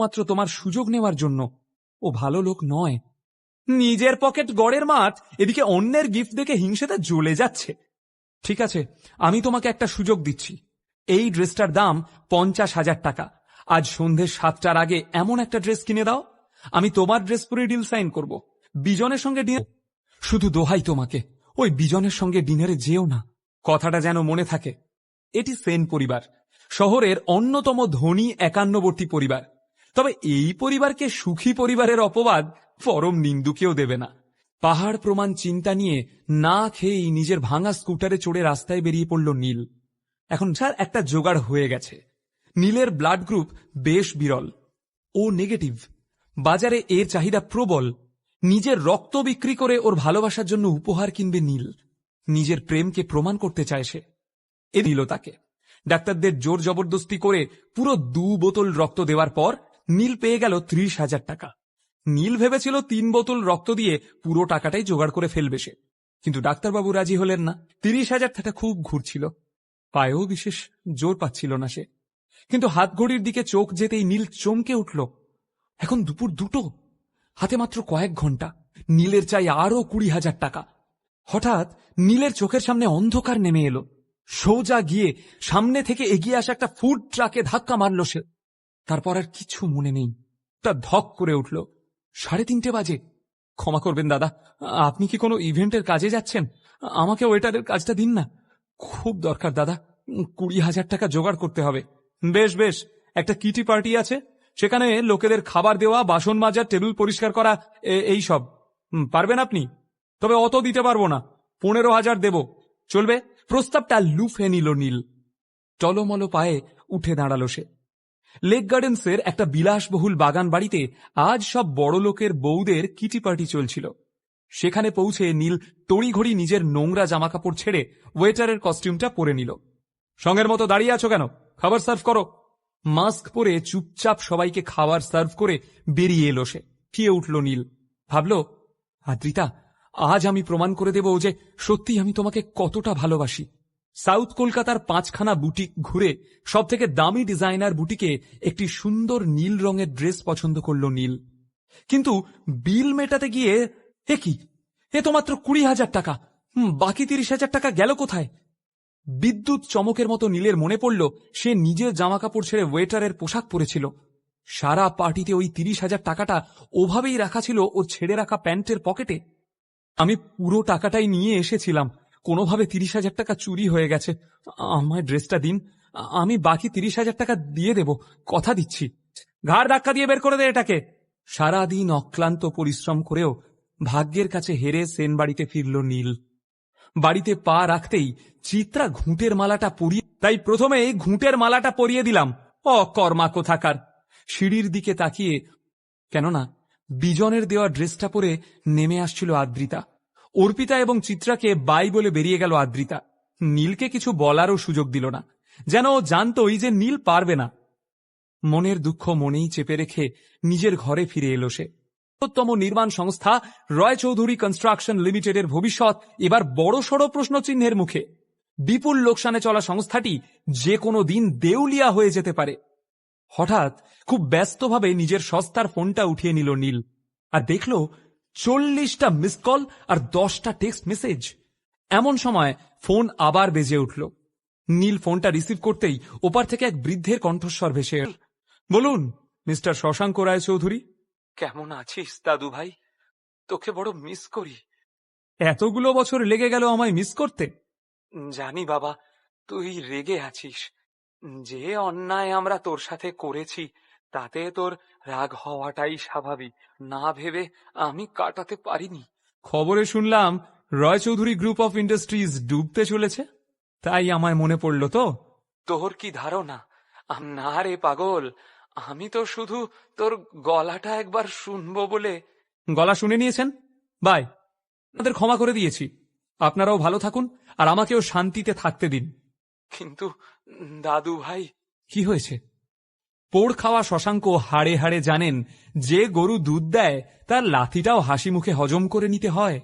মাত্র তোমার সুযোগ নেওয়ার জন্য। ও ভালো লোক নয়। নিজের পকেট গড়ের মাঠ, এদিকে অন্যের গিফট দেখে হিংসেতে জ্বলে যাচ্ছে। ঠিক আছে, আমি তোমাকে একটা সুযোগ দিচ্ছি। এই ড্রেসটার দাম পঞ্চাশ হাজার টাকা। আজ সন্ধে সাতটার আগে এমন একটা ড্রেস কিনে দাও। আমি তোমার ড্রেস পরে ডিল সাইন করব। বিজনের সঙ্গে শুধু দোহাই তোমাকে। ওই বিজনের সঙ্গে ডিনারে যেও না। কথাটা যেন মনে থাকে। এটি সেন পরিবার। শহরের অন্যতম ধনী একান্নবর্তী পরিবার। তবে এই পরিবারকে সুখী পরিবারের অপবাদ পরম নিন্দুকেও দেবে না। পাহাড় প্রমাণ চিন্তা নিয়ে না খেয়েই নিজের ভাঙা স্কুটারে চড়ে রাস্তায় বেরিয়ে পড়ল নীল। এখন স্যার, একটা জোগাড় হয়ে গেছে। নীলের ব্লাড গ্রুপ বেশ বিরল। O negative. বাজারে এর চাহিদা প্রবল। নিজের রক্ত বিক্রি করে ওর ভালোবাসার জন্য উপহার কিনবে নীল। নিজের প্রেমকে প্রমাণ করতে চায় সে। এ দিল তাকে। ডাক্তারদের জোর জবরদস্তি করে পুরো দু বোতল রক্ত দেওয়ার পর নীল পেয়ে গেল ত্রিশ হাজার টাকা। নীল ভেবেছিল তিন বোতল রক্ত দিয়ে পুরো টাকাটাই জোগাড় করে ফেলবে সে। কিন্তু ডাক্তারবাবু রাজি হলেন না। তিরিশ হাজার টাকা খুব ঘুরছিল। পায়েও বিশেষ জোর পাচ্ছিল না সে। কিন্তু হাতঘড়ির দিকে চোখ যেতেই নীল চমকে উঠল। এখন দুপুর দুটো। হাতে মাত্র কয়েক ঘণ্টা। নীলের চাই আরও কুড়ি হাজার টাকা। হঠাৎ নীলের চোখের সামনে অন্ধকার নেমে এলো। সোজা গিয়ে সামনে থেকে এগিয়ে আসা একটা ফুড ট্রাকে ধাক্কা মারল সে। তারপর আর কিছু মনে নেই। তা ধক করে উঠল। সাড়ে তিনটে বাজে। ক্ষমা করবেন, দাদা। আপনি কি কোনো ইভেন্টের কাজে যাচ্ছেন? আমাকে ওয়েটারের কাজটা দিন না। খুব দরকার, দাদা। কুড়ি হাজার টাকা জোগাড় করতে হবে। বেশ বেশ। একটা কিটি পার্টি আছে। সেখানে লোকেদের খাবার দেওয়া, বাসন মাজা, টেবিল পরিষ্কার করা এই সব। পারবেন আপনি? তবে অত দিতে পারব না। পনেরো হাজার দেব। চলবে? প্রস্তাবটা লুফে নিল নীল। টলমল পায়ে উঠে দাঁড়াল সে। লেক গার্ডেন্সের একটা বিলাসবহুল বাগান বাড়িতে আজ সব বড় লোকের বউদের কিটি পার্টি চলছিল। সেখানে পৌঁছে নীল তড়িঘড়ি নিজের নোংরা জামাকাপড় ছেড়ে ওয়েটারের কস্টিউমটা পরে নিল। সঙ্গের মতো দাঁড়িয়ে আছো কেন? খাবার সার্ভ করো। মাস্ক পরে চুপচাপ সবাইকে খাবার সার্ভ করে বেরিয়ে এলো সে। ফিয়ে উঠল নীল। ভাবল, আদ্রিতা, আজ আমি প্রমাণ করে দেব যে সত্যি আমি তোমাকে কতটা ভালোবাসি। সাউথ কলকাতার পাঁচখানা বুটিক ঘুরে সব থেকে দামি ডিজাইনার বুটিকে একটি সুন্দর নীল রঙের ড্রেস পছন্দ করল নীল। কিন্তু বিল মেটাতে গিয়ে, এ কি? এ তো মাত্র কুড়ি হাজার টাকা। বাকি তিরিশ হাজার টাকা গেল কোথায়? বিদ্যুৎ চমকের মতো নীলের মনে পড়ল, সে নিজের জামাকাপড় ছেড়ে ওয়েটারের পোশাক পরেছিল। সারা পার্টিতে ওই তিরিশ হাজার টাকাটা ওভাবেই রাখা ছিল ও ছেড়ে রাখা প্যান্টের পকেটে। আমি পুরো টাকাটাই নিয়ে এসেছিলাম। কোনোভাবে তিরিশ হাজার টাকা চুরি হয়ে গেছে। আমায় ড্রেসটা দিন। আমি বাকি তিরিশ হাজার টাকা দিয়ে দেব। কথা দিচ্ছি। ঘাড় ধাক্কা দিয়ে বের করে দে এটাকে। সারাদিন অক্লান্ত পরিশ্রম করেও ভাগ্যের কাছে হেরে সেন বাড়িতে ফিরল নীল। বাড়িতে পা রাখতেই চিত্রা ঘুঁটের মালাটা পরিয়ে তাই প্রথমে ঘুঁটের মালাটা পরিয়ে দিলাম। অ কর্মা কোথাকার। সিঁড়ির দিকে তাকিয়ে কেননা বিজনের দেওয়া ড্রেসটা পরে নেমে আসছিল আদ্রিতা। অর্পিতা এবং চিত্রাকে বাই বলে বেরিয়ে গেল আদ্রিতা। নীলকে কিছু বলারও সুযোগ দিল না। যেন জানতই যে নীল পারবে না। মনের দুঃখ মনেই চেপে রেখে নিজের ঘরে ফিরে এলো সে। বৃহত্তম নির্মাণ সংস্থা রয় চৌধুরী কনস্ট্রাকশন লিমিটেডের ভবিষ্যৎ এবার বড়সড় প্রশ্নচিহ্নের মুখে। বিপুল লোকসানে চলা সংস্থাটি যে কোনো দিন দেউলিয়া হয়ে যেতে পারে। হঠাৎ খুব ব্যস্তভাবে নিজের সস্তার ফোনটা উঠিয়ে নিল নীল। আর দেখল চল্লিশটা মিস কল আর দশটা টেক্সট মেসেজ এমন সময় ফোন আবার বেজে উঠল। নীল ফোনটা রিসিভ করতেই ওপার থেকে এক বৃদ্ধের কণ্ঠস্বর ভেসে। বলুন মিস্টার শশাঙ্ক রায় চৌধুরী কেমন আছিস দাদু ভাই? তোকে বড় মিস করি। এতগুলো বছর লেগে গেল আমায় মিস করতে? জানি বাবা তুই রেগে আছিস। যে অন্যায় আমরা তোর সাথে করেছি তাতে তোর রাগ হওয়াটাই স্বাভাবিক। না ভেবে আমি কাটাতে পারিনি। খবরে শুনলাম Roy Chowdhury group of industries ডুবতে চলেছে। তাই আমায় মনে পড়ল তো। তোর কি ধারণা? না রে পাগল আমি তো শুধু তোর গলাটা একবার শুনব বলে। গলা শুনে নিয়েছেন? বাই আপনাদের ক্ষমা করে দিয়েছি। আপনারাও ভালো থাকুন আর আমাকেও শান্তিতে থাকতে দিন। কিন্তু দাদু ভাই কি হয়েছে? পোড় খাওয়া শশাঙ্ক হাড়ে হাড়ে জানেন যে গরু দুধ দেয় তার লাথিটাও হাসি মুখে হজম করে নিতে হয়।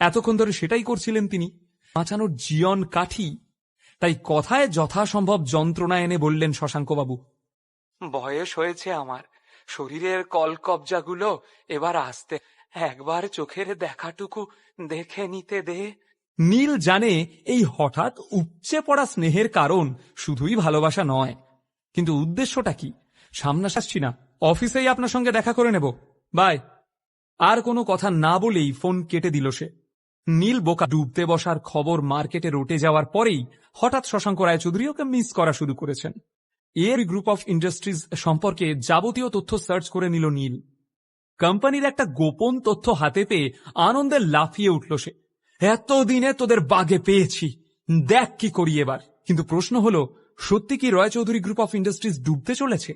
এতক্ষণ ধরে সেটাই করছিলেন তিনি। বাঁচানোর জীবন কাঠি। তাই কথায় যথাসম্ভব যন্ত্রণা এনে বললেন শশাঙ্কবাবু বয়স হয়েছে আমার। শরীরের কলকবজাগুলো এবার আসতে একবার চোখের দেখাটুকু দেখে নিতে দে। নীল জানে এই হঠাৎ উপচে পড়া স্নেহের কারণ শুধুই ভালোবাসা নয় কিন্তু উদ্দেশ্যটা কি? সামনাস আসছি না। অফিসেই আপনার সঙ্গে দেখা করে নেব। বাই। আর কোনো কথা না বলেই ফোন কেটে দিল সে। নীল বোকা ডুবতে বসার খবর মার্কেটে রটে যাওয়ার পরেই হঠাৎ শশাঙ্ক রায়চৌধুরী ওকে মিস করা শুরু করেছেন। এর গ্রুপ অফ ইন্ডাস্ট্রিজ সম্পর্কে যাবতীয় তথ্য সার্চ করে নিল নীল। কোম্পানির একটা গোপন তথ্য হাতে পেয়ে আনন্দে লাফিয়ে উঠল সে। এতদিনে তোদের বাগে পেয়েছি। দেখ কি করি এবার। কিন্তু প্রশ্ন হলো সত্যি কি Roy Chowdhury group of industries ডুবতে চলেছে?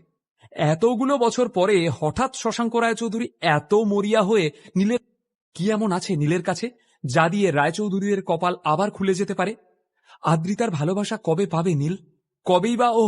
এতগুলো বছর পরে হঠাৎ শশাঙ্ক রায়চৌধুরী এত মরিয়া হয়ে নীলের কি এমন আছে নীলের কাছে, যা দিয়ে রায়চৌধুরীর কপাল আবার খুলে যেতে পারে? আদ্রিতার ভালোবাসা কবে পাবে নীল? কবেই বা ও